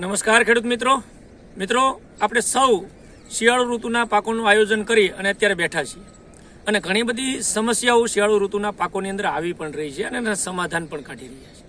નમસ્કાર ખેડૂત મિત્રો. મિત્રો, આપણે સૌ શિયાળુ ઋતુના પાકોનું આયોજન કરી અને અત્યારે બેઠા છીએ. અને ઘણી બધી સમસ્યાઓ શિયાળુ ઋતુના પાકોની અંદર આવી પણ રહી છે અને એના સમાધાન પણ કાઢી રહ્યા છે.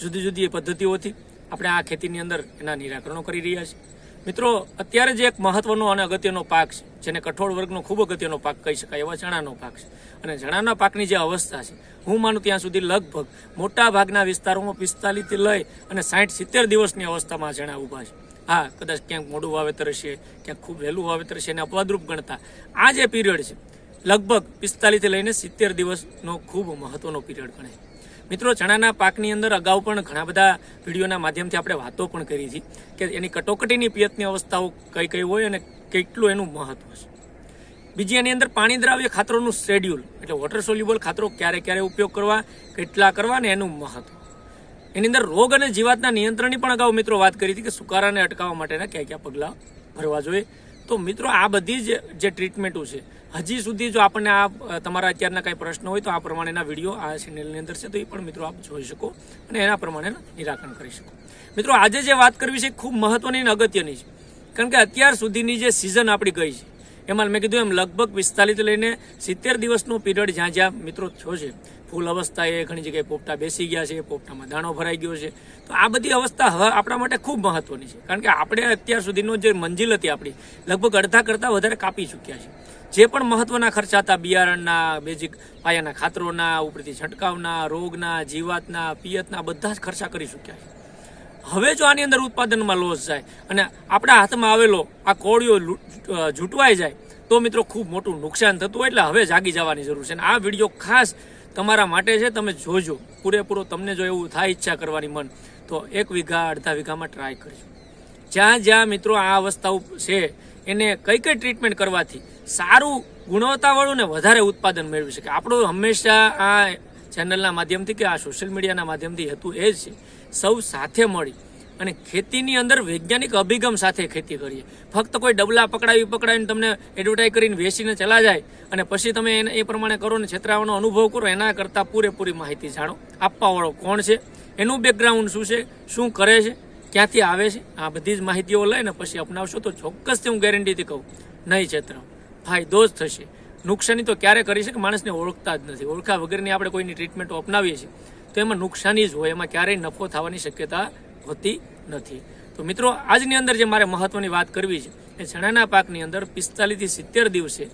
જુદી જુદી પદ્ધતિઓથી આપણે આ ખેતીની અંદર એના નિરાકરણો કરી રહ્યા છીએ. મિત્રો, અત્યારે જે એક મહત્વનો અને અગત્યનો પાક છે, જેને કઠોળ વર્ગનો ખૂબ અગત્યનો પાક કહી શકાય એવા ચણાનો પાક છે. અને ચણાના પાકની જે અવસ્થા છે, હું માનું ત્યાં સુધી લગભગ મોટા ભાગના વિસ્તારોમાં પિસ્તાલીસથી લઈ અને સાઠ સિત્તેર દિવસની અવસ્થામાં ચણા ઊભા છે. હા, કદાચ ક્યાંક મોડું વાવેતર છે ક્યાંક ખૂબ વહેલું વાવેતર છે એને અપવાદરૂપ ગણતા. આ જે પીરિયડ છે, લગભગ પિસ્તાલીસથી લઈને સિત્તેર દિવસનો ખૂબ મહત્વનો પીરિયડ ગણાય. મિત્રો, ચણાના પાકની અંદર અગાઉ પણ ઘણા બધા વિડીયોના માધ્યમથી આપણે વાતો પણ કરી છે કે એની કટોકટીની પિયતની અવસ્થાઓ કઈ કઈ હોય અને કેટલું એનું મહત્વ છે. બીજી એની અંદર પાણી દ્રાવ્ય ખાતરોનું શેડ્યુલ એટલે વોટર સોલ્યુબલ ખાતરો ક્યારે ક્યારે ઉપયોગ કરવા, કેટલા કરવા ને એનું મહત્વ. એની અંદર રોગ અને જીવાતના નિયંત્રણની પણ અગાઉ મિત્રો વાત કરી હતી કે સુકારાને અટકાવવા માટેના કયા કયા પગલાં ભરવા જોઈએ. તો મિત્રો, આ બધી જ જે ટ્રીટમેન્ટો છે હજી સુધી જો આપણને આ તમારા અત્યારના કાંઈ પ્રશ્ન હોય તો આ પ્રમાણેના વીડિયો આ ચેનલની અંદર છે તો એ પણ મિત્રો આપ જોઈ શકો અને એના પ્રમાણે નિરાકરણ કરી શકો. મિત્રો, આજે જે વાત કરવી છે એ ખૂબ મહત્વની અને અગત્યની છે. કારણ કે અત્યાર સુધીની જે સિઝન આપણી ગઈ છે, એમાં મેં કીધું એમ લગભગ પિસ્તાલીસ લઈને સિત્તેર દિવસનો પીરિયડ જ્યાં જ્યાં મિત્રો થયો છે. ફૂલ અવસ્થાએ ઘણી જગ્યાએ પોપટા બેસી ગયા છે, પોપટામાં દાણો ભરાઈ ગયો છે. તો આ બધી અવસ્થા આપણા માટે ખૂબ મહત્વની છે. કારણ કે આપણે અત્યાર સુધીનો જે મંજિલ હતી આપણી, લગભગ અડધા કરતાં વધારે કાપી ચૂક્યા છે. જે પણ મહત્વના ખર્ચા હતા, બિયારણના, બેઝિક પાયાના ખાતરોના, ઉપરથી છંટકાવના, રોગના, જીવાતના, પિયતના, બધા જ ખર્ચા કરી ચૂક્યા છે. હવે જો આની અંદર ઉત્પાદનમાં લોસ જાય અને આપણા હાથમાં આવેલો આ કોળીઓ જૂટવાઈ જાય, તો મિત્રો ખૂબ મોટું નુકસાન થતું હોય એટલે હવે જાગી જવાની જરૂર છે. અને આ વીડિયો ખાસ તમારા માટે છે, તમે જોજો. પૂરેપૂરો તમને જો એવું થાય ઈચ્છા કરવાની મન, તો એક વીઘા, અડધા વીઘામાં ટ્રાય કરજો. જ્યાં જ્યાં મિત્રો આ અવસ્થાઓ છે એને કઈ કઈ ટ્રીટમેન્ટ કરવાથી સારું ગુણવત્તાવાળું ને વધારે ઉત્પાદન મેળવી શકે. આપણું હંમેશા આ ચેનલના માધ્યમથી કે આ સોશિયલ મીડિયાના માધ્યમથી હેતુ એ જ છે, સૌ સાથે મળી અને ખેતીની અંદર વૈજ્ઞાનિક અભિગમ સાથે ખેતી કરીએ. ફક્ત કોઈ ડબલા પકડાવી પકડાવીને તમને એડવર્ટાઈઝ કરીને વેચીને ચલા જાય અને પછી તમે એને એ પ્રમાણે કરો ને છેતરાવાનો અનુભવ કરો, એના કરતાં પૂરેપૂરી માહિતી જાણો. આપવાવાળો કોણ છે? એનું બેકગ્રાઉન્ડ શું છે? શું કરે છે? ક્યાંથી આવે છે? આ બધી જ માહિતીઓ લઈને પછી અપનાવશો તો ચોક્કસથી હું ગેરંટીથી કહું. નહીં ચેત્ર ફાયદો જ થશે. નુકસાની તો ક્યારે કરી શકે? માણસને ઓળખતા જ નથી. ઓળખા વગરની આપણે કોઈની ટ્રીટમેન્ટો અપનાવીએ છીએ. તો એમાં નુકસાની જ હોય. એમાં ક્યારેય નફો થવાની શક્યતા હોતી નથી. તો મિત્રો, આજની અંદર જે મારે મહત્વની વાત કરવી છે, એ ચણાના પાકની અંદર પિસ્તાલીસથી સિત્તેર દિવસે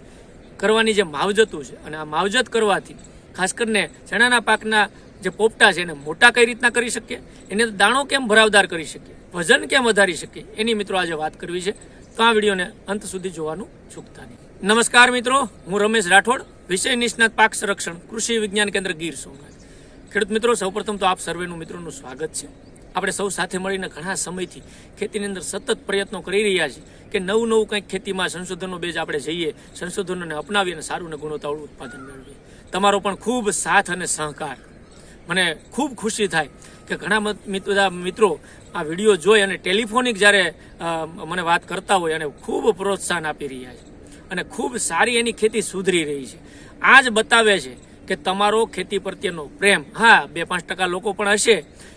કરવાની જે માવજતો છે, અને આ માવજત કરવાથી ખાસ કરીને ચણાના પાકના જે પોપટા છે એને મોટા કઈ રીતના કરી શકીએ? એને દાણો કેમ ભરાવદાર કરી શકીએ? વજન કેમ વધારી શકીએ? એની મિત્રો આજે વાત કરવી છે. તો આ વિડીયોને અંત સુધી જોવાનું ચૂકતા નહીં. નમસ્કાર મિત્રો, હું રમેશ રાઠોડ, વિષય નિષ્ણાત પાક સંરક્ષણ, કૃષિ વિજ્ઞાન કેન્દ્ર ગીર સોમનાથ. ખેડૂત મિત્રો, સૌપ્રથમ તો આપ સર્વેનું મિત્રોનું સ્વાગત છે. આપણે સૌ સાથે મળીને ઘણા સમયથી ખેતીની અંદર સતત પ્રયત્નો કરી રહ્યા છીએ કે નવું નવું કંઈક ખેતીમાં સંશોધનનો બેજ આપણે જઈએ, સંશોધનોને અપનાવીએ અને સારું અને ગુણવત્તાવાળું ઉત્પાદન મેળવીએ. તમારો પણ ખૂબ સાથ અને સહકાર. મને ખૂબ ખુશી થાય કે ઘણા બધા મિત્રો આ વીડિયો જોઈ અને ટેલિફોનિક જ્યારે મને વાત કરતા હોય અને ખૂબ પ્રોત્સાહન આપી રહ્યા છે અને ખૂબ સારી એની ખેતી સુધરી રહી છે. આ જ બતાવે છે કે તમારો ખેતી પ્રત્યેનો પ્રેમ. હા, બે પાંચ ટકા લોકો પણ હશે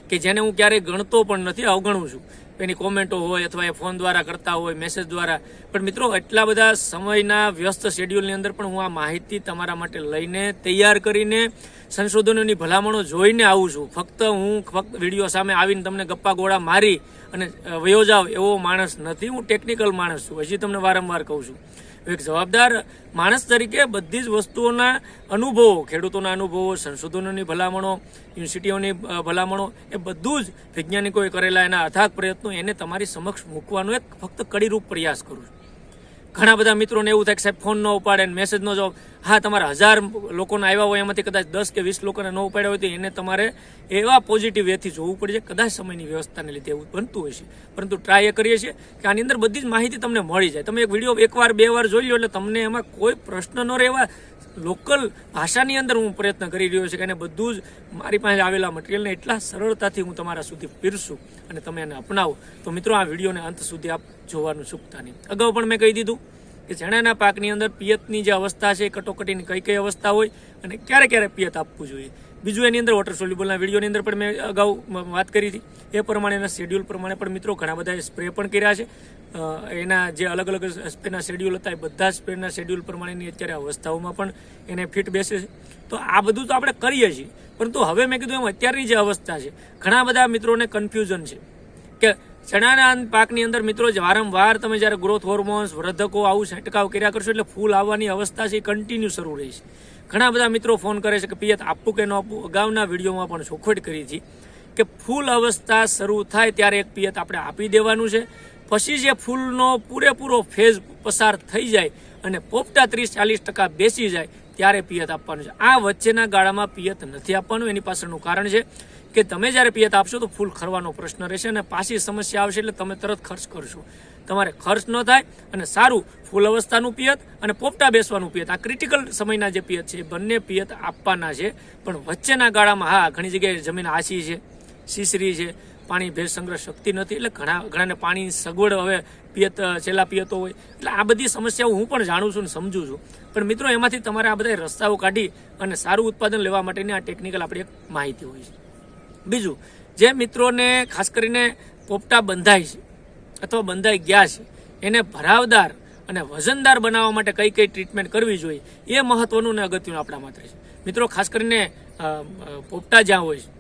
કે જેને હું ક્યારેય ગણતો પણ નથી, અવગણું છું. એની કોમેન્ટો હોય અથવા એ ફોન દ્વારા કરતા હોય મેસેજ દ્વારા. પણ મિત્રો, એટલા બધા સમયના વ્યસ્ત શેડ્યુલની અંદર પણ હું આ માહિતી તમારા માટે લઈને તૈયાર કરીને સંશોધનોની ભલામણો જોઈને આવું છું. ફક્ત હું ફક્ત વીડિયો સામે આવીને તમને ગપ્પા ગોળા મારી અને વયો જાવ એવો માણસ નથી. હું ટેકનિકલ માણસ છું. હજી તમને વારંવાર કહું છું. એક જવાબદાર માણસ તરીકે બધી જ વસ્તુઓના અનુભવો, ખેડૂતોના અનુભવો, સંશોધનોની ભલામણો, યુનિવર્સિટીઓની ભલામણો, એ બધું જ વૈજ્ઞાનિકોએ કરેલા એના અથાગ પ્રયત્નો એને તમારી સમક્ષ મૂકવાનો એક ફક્ત કડીરૂપ પ્રયાસ કરું છું. ઘણા બધા મિત્રોને એવું થાય કે સાહેબ ફોન ન ઉપાડે ને મેસેજ ન જવાબ હા, તમારા હજાર લોકોને આવ્યા હોય એમાંથી કદાચ દસ કે વીસ લોકોને ન ઉપાડ્યા હોય તો એને તમારે એવા પોઝિટિવ વેથી જોવું પડે છે. કદાચ સમયની વ્યવસ્થાને લીધે એવું બનતું હોય છે. પરંતુ ટ્રાય એ કરીએ છીએ કે આની અંદર બધી જ માહિતી તમને મળી જાય. તમે એક વીડિયો એકવાર, બે વાર જોઈ લો એટલે તમને એમાં કોઈ પ્રશ્ન ન રહેવા. લોકલ ભાષાની અંદર હું પ્રયત્ન કરી રહ્યો છું કે એને બધું જ મારી પાસે આવેલા મટીરિયલને એટલા સરળતાથી હું તમારા સુધી પીરશું અને તમે એને અપનાવો. તો મિત્રો, આ વિડીયોને અંત સુધી આપ જોવાનું ચૂકતા નહીં. અગાઉ પણ મેં કહી દીધું કે ચણાના પાકની અંદર પિયતની જે અવસ્થા છે, કટોકટીની કઈ કઈ અવસ્થા હોય અને ક્યારે ક્યારે પિયત આપવું જોઈએ. બીજું એની અંદર વોટર સોલ્યુબલના વિડીયોની અંદર પણ મેં અગાઉ વાત કરી હતી. એ પ્રમાણેના શેડ્યુલ પ્રમાણે પણ મિત્રો ઘણા બધા સ્પ્રે પણ કર્યા છે. એના જે અલગ અલગ સ્પ્રેના શેડ્યુલ હતા એ બધા સ્પ્રેના શેડ્યુલ પ્રમાણેની અત્યારે અવસ્થાઓમાં પણ એને ફિટ બેસે છે. તો આ બધું તો આપણે કરીએ છીએ. પરંતુ હવે મેં કીધું એમ અત્યારની જે અવસ્થા છે, ઘણા બધા મિત્રોને કન્ફ્યુઝન છે કે ચણાના પાકની અંદર મિત્રો વારંવાર તમે જ્યારે ગ્રોથ હોર્મોન્સ વર્ધકો આવું છંટકાવ કર્યા કરશો એટલે ફૂલ આવવાની અવસ્થા છે એ કન્ટિન્યુ શરૂ રહી છે. ઘણા બધા મિત્રો ફોન કરે છે કે પિયત આપવું કે ન આપવું અગાઉના વિડીયોમાં પણ ચોખવટ કરી હતી કે ફૂલ અવસ્થા શરૂ થાય ત્યારે એક પિયત આપણે આપી દેવાનું છે. પછી જે ફૂલનો પૂરેપૂરો ફેઝ પસાર થઈ જાય અને પોપટા ત્રીસ ચાલીસ ટકા બેસી જાય, ત્યારે પિયત આપવાનું છે. આ વચ્ચેના ગાળામાં પિયત નથી આપવાનું, એની પાછળનું કારણ છે કે તમે જ્યારે પિયત આપશો તો ફૂલ ખરવાનો પ્રશ્ન રહેશે અને પાછી સમસ્યા આવશે એટલે તમે તરત ખર્ચ કરશો. તમારે ખર્ચ ન થાય અને સારું ફૂલ અવસ્થાનું પિયત અને પોપટા બેસવાનું પિયત. આ ક્રિટિકલ સમયના જે પિયત છે બંને પિયત આપવાના છે. પણ વચ્ચેના ગાળામાં હા, ઘણી જગ્યાએ જમીન આછી છે સીસરી છે, પાણી ભેજ સંગ્રહ શક્તિ નથી એટલે ઘણા, ઘણાને પાણી સગવડ હવે પિયત, છેલ્લા પિયતો હોય. એટલે આ બધી સમસ્યાઓ હું પણ જાણું છું ને સમજુ છું. પણ મિત્રો, એમાંથી તમારે આ બધા રસ્તાઓ કાઢી અને સારું ઉત્પાદન લેવા માટેની આ ટેકનિકલ આપણી એક માહિતી હોય છે. બીજું, જે મિત્રોને ખાસ કરીને પોપટા બંધાય છે અથવા બંધાઈ ગયા છે, એને ભરાવદાર અને વજનદાર બનાવવા માટે કઈ કઈ ટ્રીટમેન્ટ કરવી જોઈએ, એ મહત્વનું ને અગત્યનું આપણા માટે છે. મિત્રો, ખાસ કરીને પોપટા જ્યાં હોય છે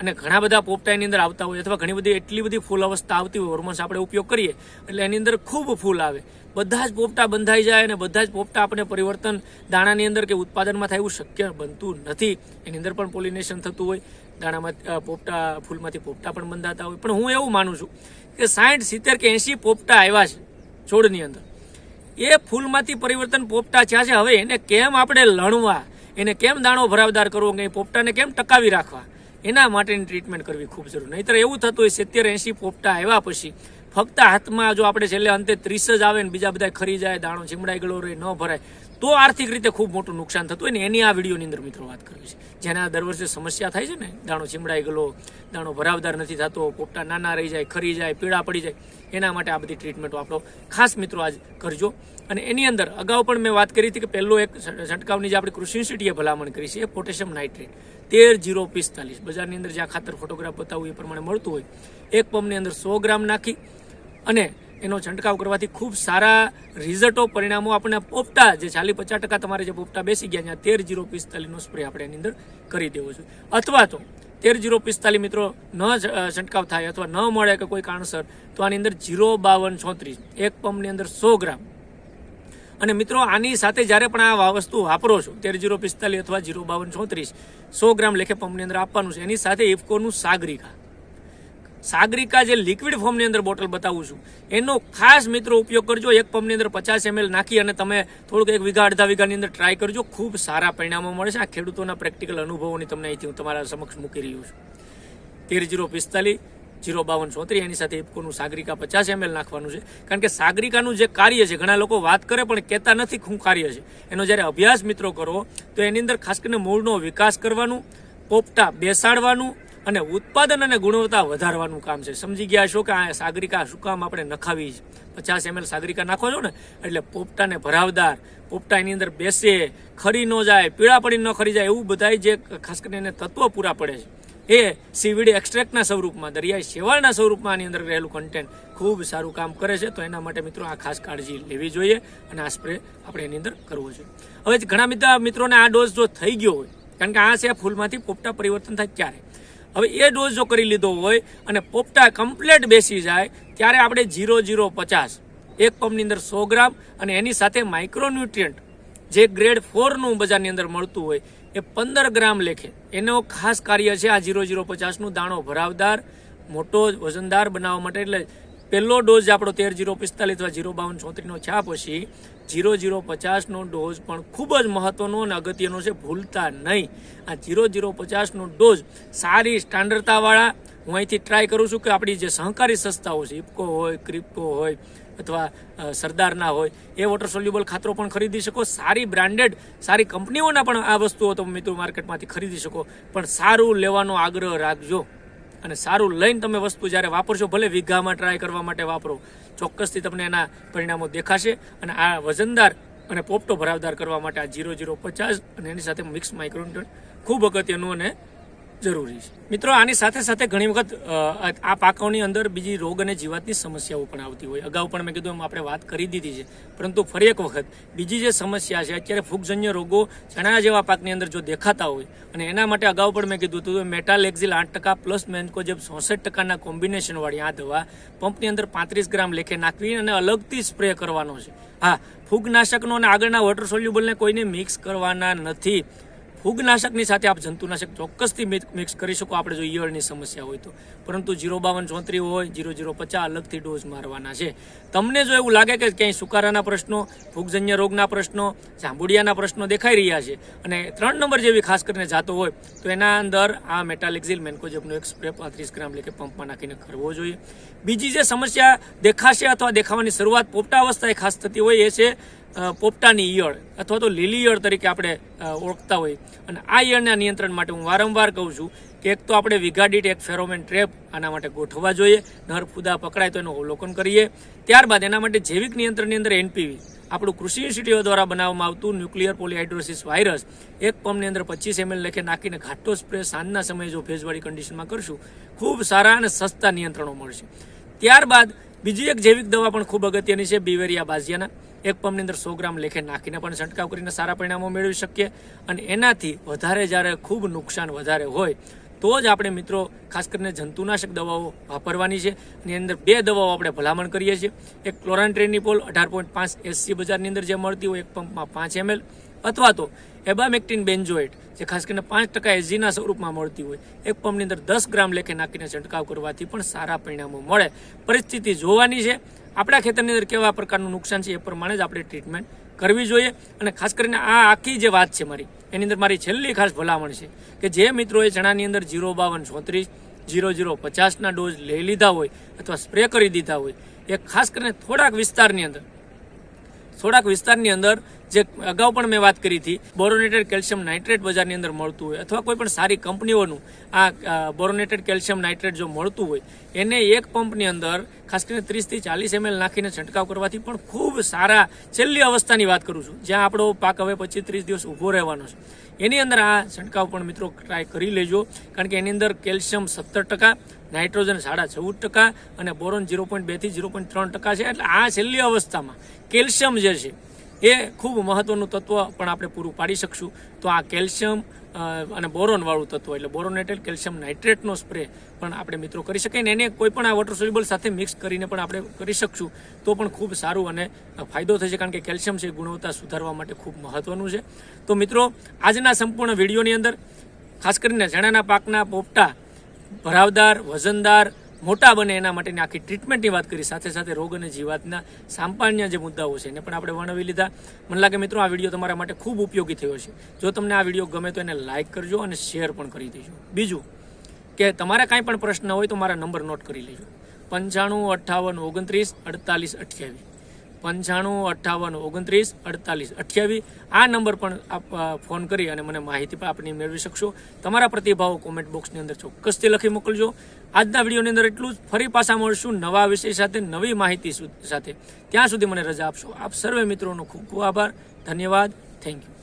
અને ઘણા બધા પોપટા એની અંદર આવતા હોય અથવા ઘણી બધી એટલી બધી ફૂલ અવસ્થા આવતી હોય હોર્મોન્સ આપણે ઉપયોગ કરીએ, એટલે એની અંદર ખૂબ ફૂલ આવે. બધા જ પોપટા બંધાઈ જાય અને બધા જ પોપટા આપણે પરિવર્તન દાણાની અંદર કે ઉત્પાદનમાં થાય એવું શક્ય બનતું નથી. એની અંદર પણ પોલિનેશન થતું હોય. દાણામાં પોપટા, ફૂલમાંથી પોપટા પણ બંધાતા હોય. પણ હું એવું માનું છું કે સાઠ સિત્તેર કે એંશી પોપટા આવ્યા છે છોડની અંદર. એ ફૂલમાંથી પરિવર્તન પોપટા થયા છે. હવે એને કેમ આપણે લણવા? એને કેમ દાણો ભરાવદાર કરવો? કે પોપટાને કેમ ટકાવી રાખવા? એના માટેની ટ્રીટમેન્ટ કરવી ખૂબ જરૂર. નહીતર એવું થતું હોય સિત્તેર, એંશી પોપટા આવ્યા પછી ફક્ત હાથમાં જો આપણે છેલ્લે અંતે ત્રીસ જ આવે ને બીજા બધા ખરી જાય, દાણો ચીમડાઈ ગળો રહે, ન ભરાય તો આર્થિક રીતે ખૂબ મોટું નુકસાન થતું હોય ને એની આ વિડીયોની અંદર મિત્રો વાત કરવી છે. જેના દર વર્ષે સમસ્યા થાય છે ને, દાણો ચીમડાઈ ગયેલો, દાણો ભરાવદાર નથી થતો, પોપટા નાના રહી જાય, ખરી જાય, પીળા પડી જાય, એના માટે આ બધી ટ્રીટમેન્ટો આપણો ખાસ મિત્રો આજ કરજો. અને એની અંદર અગાઉ પણ મેં વાત કરી હતી કે પહેલો એક છંટકાવની જે આપણી કૃષિ યુનિવર્સિટીએ ભલામણ કરી છે એ પોટેશિયમ નાઇટ્રેટ. તેર જીરો પિસ્તાલીસ. બજારની અંદર જે ખાતર ફોટોગ્રાફ બતાવું એ પ્રમાણે મળતું હોય, એક પંપની અંદર સો ગ્રામ નાખી અને એનો છંટકાવ કરવાથી ખૂબ સારા રિઝલ્ટો પરિણામો આપણને પોપટા જે ચાલી પચાસ ટકા તમારે જે પોપટા બેસી ગયા ત્યાં તેર જીરો પિસ્તાલીસનો સ્પ્રે આપણે એની અંદર કરી દેવો છે. અથવા તો તેર જીરો પિસ્તાલીસ મિત્રો ન છંટકાવ થાય અથવા ન મળે કે કોઈ કારણસર, તો આની અંદર જીરો બાવન છોત્રીસ, એક પંપની અંદર સો ગ્રામ. અને મિત્રો, આની સાથે જ્યારે પણ આ વસ્તુ વાપરો છો તેર જીરો પિસ્તાલીસ અથવા જીરો બાવન છોત્રીસ, સો ગ્રામ લેખે પંપની અંદર આપવાનું છે. એની સાથે ઇફકોનું સાગરિકા સાગરિકા જે લિક્વિડ ફોર્મની અંદર બોટલ બતાવું છું, એનો ખાસ મિત્રો ઉપયોગ કરજો. એક પંપની અંદર પચાસ એમએલ નાખી અને તમે થોડુંક એક વીઘા, અડધા વીઘાની અંદર ટ્રાય કરજો. ખૂબ સારા પરિણામો મળશે આ ખેડૂતોના પ્રેક્ટિકલ અનુભવોની તમને અહીંથી હું તમારા સમક્ષ મૂકી રહ્યો છું. તેર જીરો પિસ્તાલીસ, જીરો બાવન ચોત્રીસ, એની સાથે ઇફકોનું સાગરિકા પચાસ એમએલ નાખવાનું છે. કારણ કે સાગરિકાનું જે કાર્ય છે, ઘણા લોકો વાત કરે પણ કહેતા નથી શું કાર્ય છે. એનો જ્યારે અભ્યાસ મિત્રો કરો, તો એની અંદર ખાસ કરીને મૂળનો વિકાસ કરવાનું, પોપટા બેસાડવાનું અને ઉત્પાદન અને ગુણવત્તા વધારવાનું કામ છે. સમજી ગયા છો કે આ સાગરિકા શું કામ આપણે નખાવી પચાસ એમએલ સાગરિકા નાખો છો ને, એટલે પોપટાને ભરાવદાર, પોપટા એની અંદર બેસે, ખરી ન જાય, પીળા પડી ન ખરી જાય, એવું બધાય જે ખાસ કરીને તત્વો પૂરા પડે છે. એ સીવીડી એક્સ્ટ્રેક્ટના સ્વરૂપમાં, દરિયાઈ શેવાળના સ્વરૂપમાં આની અંદર રહેલું કન્ટેન્ટ ખૂબ સારું કામ કરે છે. તો એના માટે મિત્રો આ ખાસ કાળજી લેવી જોઈએ અને આ સ્પ્રે આપણે એની અંદર કરવો જોઈએ. હવે ઘણા બધા મિત્રોને આ ડોઝ જો થઈ ગયો હોય, કારણ કે આ છે ફૂલમાંથી પોપટા પરિવર્તન થાય ત્યારે હવે એ ડોઝ જો કરી લીધો હોય અને પોપટા કમ્પ્લેટ બેસી જાય, ત્યારે આપણે જીરો જીરો પચાસ, એક પંપની અંદર સો ગ્રામ અને એની સાથે માઇક્રોન્યુટ્રિયન્ટ જે ગ્રેડ ફોરનું બજારની અંદર મળતું હોય, એ પંદર ગ્રામ લેખે. એનો ખાસ કાર્ય છે આ જીરો જીરો પચાસનું દાણો ભરાવદાર, મોટો વજનદાર બનાવવા માટે. એટલે પહેલો ડોઝ આપણો તેર જીરો પિસ્તાલીસ અથવા જીરો બાવન ચોત્રીસનો છા. પછી જીરો જીરો પચાસનો ડોઝ પણ ખૂબ જ મહત્વનો અને અગત્યનો છે. ભૂલતા નહીં. આ જીરો જીરો પચાસનો ડોઝ સારી સ્ટાન્ડર્ડતાવાળા, હું અહીંથી ટ્રાય કરું છું કે આપણી જે સહકારી સંસ્થાઓ છે ઇફકો હોય ક્રિપકો હોય અથવા સરદારના હોય, એ વોટર સોલ્યુબલ ખાતરો પણ ખરીદી શકો. સારી બ્રાન્ડેડ સારી કંપનીઓના પણ આ વસ્તુઓ તમે મિત્રો માર્કેટમાંથી ખરીદી શકો. પણ સારું લેવાનો આગ્રહ રાખજો. અને સારું લઈને તમે વસ્તુ જ્યારે વાપરશો, ભલે વીઘામાં ટ્રાય કરવા માટે વાપરો, ચોક્કસથી તમને એના પરિણામો દેખાશે અને આ વજનદાર અને પોપટો ભરાવદાર કરવા માટે આ જીરો જીરો પચાસ અને એની સાથે મિક્સ માઇક્રોન્યુટ્રન ખૂબ અગત્યનું અને જરૂરી છે. મિત્રો, આની સાથે સાથે ઘણી વખત આ પાકોની અંદર બીજી રોગ અને જીવાતની સમસ્યાઓ પણ આવતી હોય. અગાઉ પણ મેં કીધું એમ આપણે વાત કરી દીધી છે. પરંતુ ફરી એક વખત, બીજી જે સમસ્યા છે, અત્યારે ફૂગજન્ય રોગો ચણા જેવા પાકની અંદર જો દેખાતા હોય, અને એના માટે અગાઉ પણ મેં કીધું હતું મેટાલેક્ઝિલ આઠ ટકા પ્લસ મેન્કોજેબ ચોસઠ ટકાના કોમ્બિનેશનવાળી આ દવા પંપની અંદર પાંત્રીસ ગ્રામ લેખે નાખવી અને અલગથી સ્પ્રે કરવાનો છે. હા, ફૂગનાશકનો અને આગળના વોટર સોલ્યુબલને કોઈને મિક્સ કરવાના નથી. ફૂગનાશકની સાથે આપ જંતુનાશક ચોક્કસથી મિક્સ કરી શકો. આપણે જો ઈયળની સમસ્યા હોય તો. પરંતુ જીરો બાવન ચોત્રી હોય, જીરો જીરો પચાસ અલગથી ડોઝ મારવાના છે. તમને જો એવું લાગે કે ક્યાંય સુકારાના પ્રશ્નો, ફૂગજન્ય રોગના પ્રશ્નો, જાંબુડિયાના પ્રશ્નો દેખાઈ રહ્યા છે અને ત્રણ નંબર જેવી ખાસ કરીને જાતો હોય, તો એના અંદર આ મેટાલિક્ઝિલ મેન્કોજબનો એક સ્પ્રે પાંત્રીસ ગ્રામ લેખે પંપમાં નાખીને કરવો જોઈએ. બીજી જે સમસ્યા દેખાશે અથવા દેખાવાની શરૂઆત પોપટા અવસ્થાએ ખાસ થતી હોય એ છે પોપટાની ઈયળ અથવા તો લીલી ઈયળ તરીકે આપણે ઓળખતા હોય અને આ ઈયળના નિયંત્રણ માટે હું વારંવાર કહું છું કે એક તો આપણે વિઘાડીટ એક ફેરોમેન ટ્રેપ આના માટે ગોઠવવા જોઈએ, નર ફુદા પકડાય તો એનું અવલોકન કરીએ. ત્યારબાદ એના માટે જૈવિક નિયંત્રણની અંદર એનપીવી, આપણું કૃષિ ઇન્સ્ટિટ્યૂટ દ્વારા બનાવવામાં આવતું ન્યુક્લિયર પોલિહાઇડ્રોસિસ વાયરસ, એક પંપની અંદર પચીસ એમએલ લેખે નાખીને ઘાટો સ્પ્રે સાંજના સમયે જો ભેજવાળી કન્ડિશનમાં કરશું, ખૂબ સારા અને સસ્તા નિયંત્રણો મળશે. ત્યારબાદ બીજી એક જૈવિક દવા પણ ખૂબ અગત્યની છે, બીવેરિયા બાઝિયાના. એક પંપની અંદર સો ગ્રામ લેખે નાખીને પણ છંટકાવ કરીને સારા પરિણામો મેળવી શકીએ. અને એનાથી વધારે જ્યારે ખૂબ નુકસાન વધારે હોય, તો જ આપણે મિત્રો ખાસ કરીને જંતુનાશક દવાઓ વાપરવાની છે. એની અંદર બે દવાઓ આપણે ભલામણ કરીએ છીએ. એક ક્લોરાન્ટ્રેનિપોલ અઢાર પોઈન્ટ પાંચ એસસી બજારની અંદર જે મળતી હોય, એક પંપમાં પાંચ એમએલ અથવા તો એબામેક્ટિન બેન્જોએટ જે ખાસ કરીને પાંચ ટકા એજીના સ્વરૂપમાં મળતી હોય. એક પંપની અંદર દસ ગ્રામ લેખે નાખીને છંટકાવ કરવાથી પણ સારા પરિણામો મળે. પરિસ્થિતિ જોવાની છે. આપણા ખેતરની અંદર કેવા પ્રકારનું નુકસાન છે એ પ્રમાણે જ આપણે ટ્રીટમેન્ટ કરવી જોઈએ. અને ખાસ કરીને આ આખી જે વાત છે મારી, એની અંદર મારી છેલ્લી ખાસ ભલામણ છે કે જે મિત્રોએ ચણાની અંદર જીરો બાવન ચોત્રીસ, જીરો જીરો પચાસના ડોઝ લઈ લીધા હોય અથવા સ્પ્રે કરી દીધા હોય, એ ખાસ કરીને થોડાક વિસ્તારની અંદર થોડાક વિસ્તારની અંદર જે અગાઉ પણ મેં વાત કરી હતી, બોરોનેટેડ કેલ્શિયમ નાઇટ્રેટ બજારની અંદર મળતું હોય અથવા કોઈ પણ સારી કંપનીઓનું આ બોરોનેટેડ કેલ્શિયમ નાઇટ્રેટ જો મળતું હોય, એને એક પંપની અંદર ખાસ કરીને ત્રીસથી ચાલીસ એમએલ નાખીને છંટકાવ કરવાથી પણ ખૂબ સારા છેલ્લી અવસ્થાની વાત કરું છું, જ્યાં આપણો પાક હવે પચીસ ત્રીસ દિવસ ઊભો રહેવાનો છે. એની અંદર આ છંટકાવ પણ મિત્રો ટ્રાય કરી લેજો, કારણ કે એની અંદર કેલ્શિયમ સત્તર ટકા નાઇટ્રોજન સાડા ચૌદ ટકા અને બોરોન ઝીરો પોઈન્ટ બેથી ઝીરો પોઈન્ટ ત્રણ ટકા છે. એટલે આ છેલ્લી અવસ્થામાં કેલ્શિયમ જે છે, એ ખૂબ મહત્વનું તત્વ પણ આપણે પૂરું પાડી શકશું. તો આ કેલ્શિયમ અને બોરોન વાળું તત્વ, એટલે બોરોનેટેડ કેલ્શિયમ નાઇટ્રેટનો સ્પ્રે પણ આપણે મિત્રો કરી શકીએ ને એને કોઈ પણ આ વોટર સોલ્યુબલ સાથે મિક્સ કરીને પણ આપણે કરી શકશું, તો પણ ખૂબ સારું અને ફાયદો થશે, કારણ કે કેલ્શિયમ છે ગુણવત્તા સુધારવા માટે ખૂબ મહત્વનું છે. તો મિત્રો, આજના સંપૂર્ણ વિડીયોની અંદર ખાસ કરીને ચણાના પાકના પોપટા ભરાવદાર, વજનદાર, મોટા બને એના માટેની આખી ટ્રીટમેન્ટની વાત કરી. સાથે સાથે રોગ અને જીવાતના સામાન્ય જે મુદ્દાઓ છે એને પણ આપણે વર્ણવી લીધા. મને લાગે મિત્રો આ વીડિયો તમારા માટે ખૂબ ઉપયોગી થયો છે. જો તમને આ વીડિયો ગમે તો એને લાઇક કરજો અને શેર પણ કરી દેજો. બીજું કે તમારે કાંઈ પણ પ્રશ્ન હોય તો મારા નંબર નોટ કરી લેજો. પંચાણું, અઠ્ઠાવન, ઓગણત્રીસ, અડતાલીસ, અઠ્યાવીસ. પંચાણું, અઠ્ઠાવન, ઓગણત્રીસ, અડતાલીસ. અઠ્યાવીસ આ નંબર પણ આપ ફોન કરી અને મને માહિતી પણ આપની મેળવી શકશો. તમારા પ્રતિભાવો કોમેન્ટ બોક્સની અંદર ચોક્કસથી લખી મોકલજો. આજના વિડીયોની અંદર એટલું જ. ફરી પાછા મળશું નવા વિષય સાથે, નવી માહિતી સાથે. ત્યાં સુધી મને રજા આપશો. આપ સર્વે મિત્રોનો ખૂબ ખૂબ આભાર. ધન્યવાદ. Thank you